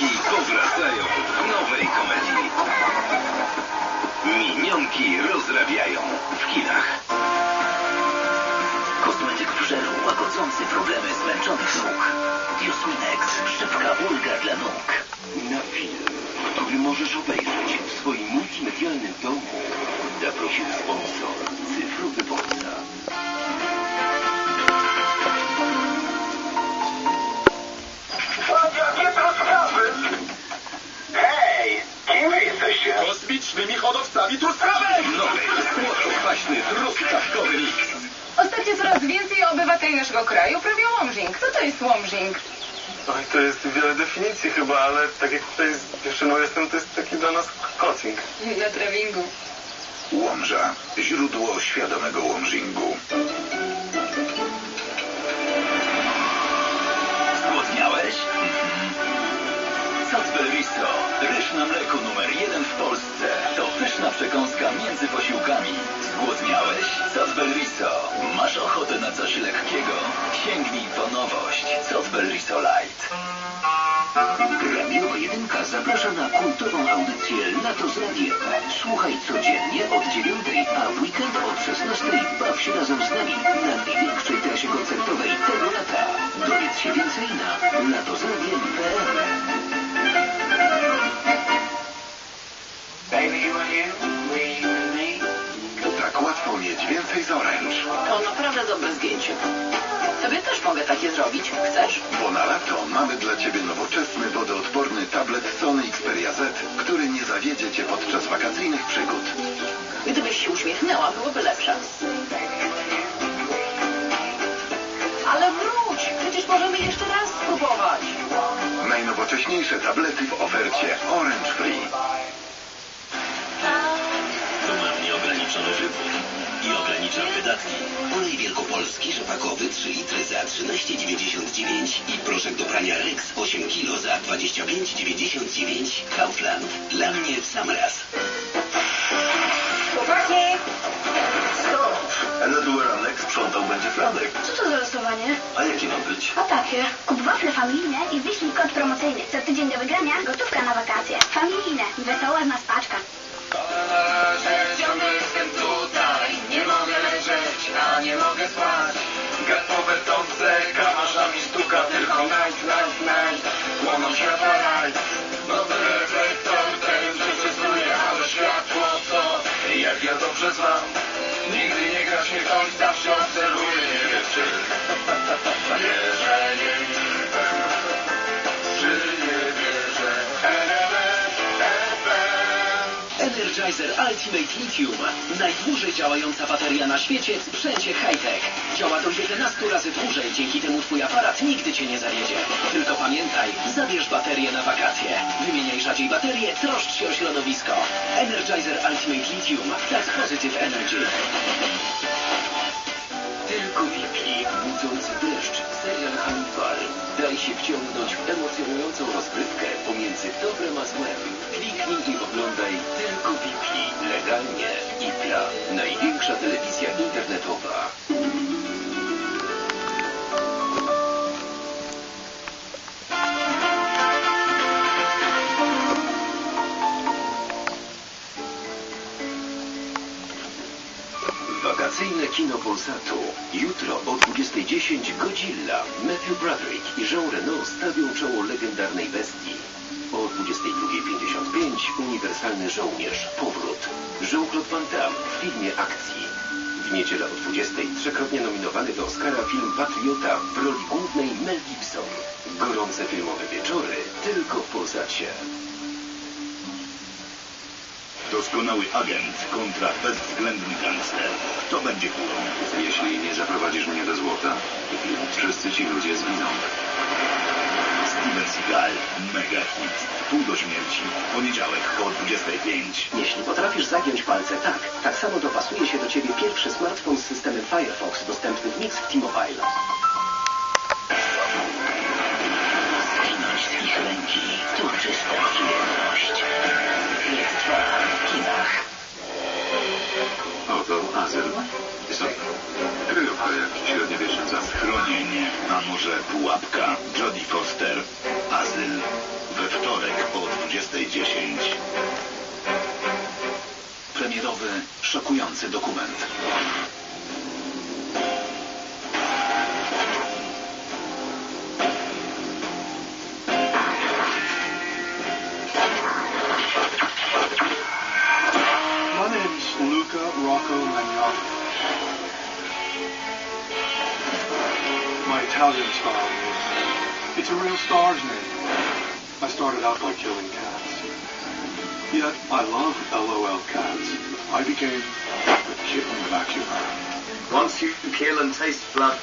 Minionki powracają w nowej komedii. Minionki rozrabiają w kinach. Kosmetyk w żelu łagodzący problemy zmęczonych nóg. Diosminex, szybka ulga dla nóg. Na film, który możesz obejrzeć w swoim multimedialnym domu, zaprosił sponsor Kosmicznymi hodowcami truskawek! Nowy, słodko-kwaśny, truskawkowy miks. Ostatnio coraz więcej obywateli naszego kraju prawią łomżing. Co to jest łomżing? Oj, to jest wiele definicji chyba, ale tak jak tutaj z dziewczyną jestem, to jest taki dla nas coaching. Na trawingu. Łomża. Źródło świadomego łomżingu. Przekąska między posiłkami. Zgłodniałeś? Salisbury-Bistro. Masz ochotę na coś lekkiego? Sięgnij po nowość. Salisbury-Bistro Light. Radiowa Jedynka zaprasza na kultową audycję Lato z Radiem. Słuchaj codziennie od 9, a w weekend od 16. Baw się razem z nami na największej trasie koncertowej tego lata. Dowiedz się więcej na latozradiem.pl więcej z Orange. To naprawdę dobre zdjęcie. Sobie też mogę takie zrobić. Chcesz? Bo na lato mamy dla Ciebie nowoczesny, wodoodporny tablet Sony Xperia Z, który nie zawiedzie Cię podczas wakacyjnych przygód. Gdybyś się uśmiechnęła, byłoby lepsze. Ale wróć! Przecież możemy jeszcze raz spróbować. Najnowocześniejsze tablety w ofercie Orange Free. To ma nieograniczony wybór ogranicza wydatki. Olej wielkopolski rzepakowy 3 litry za 13,99 i proszek do prania Rex 8 kg za 25,99. Kaufland. Dla mnie w sam raz. Chłopaki! Anadolu Ranek sprzątał będzie Franek. Co to za losowanie? A jaki ma być? A takie. Kup wafle familijne i wyślij kod promocyjny. Co tydzień do wygrania gotówka dobrze znam. Nigdy nie gra się ktoś, zawsze Energizer Ultimate Lithium. Najdłużej działająca bateria na świecie w sprzęcie high-tech. Działa do 11 razy dłużej, dzięki temu twój aparat nigdy cię nie zawiedzie. Tylko pamiętaj, zabierz baterię na wakacje. Wymieniaj rzadziej baterię, troszcz się o środowisko. Energizer Ultimate Lithium. That's positive energy. Tylko Wiki, budzący deszcz, serial Hannibal. Daj się wciągnąć w emocjonującą rozgrywkę pomiędzy dobrem a złem. Kliknij i oglądaj Telewizja internetowa. Wakacyjne kino Polsatu. Jutro o 20.10 Godzilla. Matthew Broderick i Jean Reno stawią czoło legendarnej bestii. O 22.55 Uniwersalny Żołnierz. Powrót. Jean-Claude Van Damme w filmie akcji. W niedzielę o 20.00 trzykrotnie nominowany do Oscara film Patriota w roli głównej Mel Gibson. Gorące filmowe wieczory tylko w Polsacie. Doskonały agent kontra bezwzględny gangster. Kto będzie królą? Jeśli nie zaprowadzisz mnie do złota, wszyscy ci ludzie zginą. Steven Seagal, mega hit. Pół do śmierci. Poniedziałek po 25. Jeśli potrafisz zagiąć palce tak, tak samo dopasuje się do ciebie pierwszy smartfon z systemem Firefox dostępny w Mix w T-Mobile. Ich ręki czysta przyjemność. Jest w kinach. Oto azyl. Stop. Kryjówka jak średniowieczny zamek. Schronienie, a może pułapka. Jodie Foster. Premierowy, szokujący dokument. My name's Luca Rocco Magnotta. My Italian style is, it's a real star's name. I started out by killing cats. Yet, I love LOL cats. I became the kitten vacuumer. Once you kill and taste blood,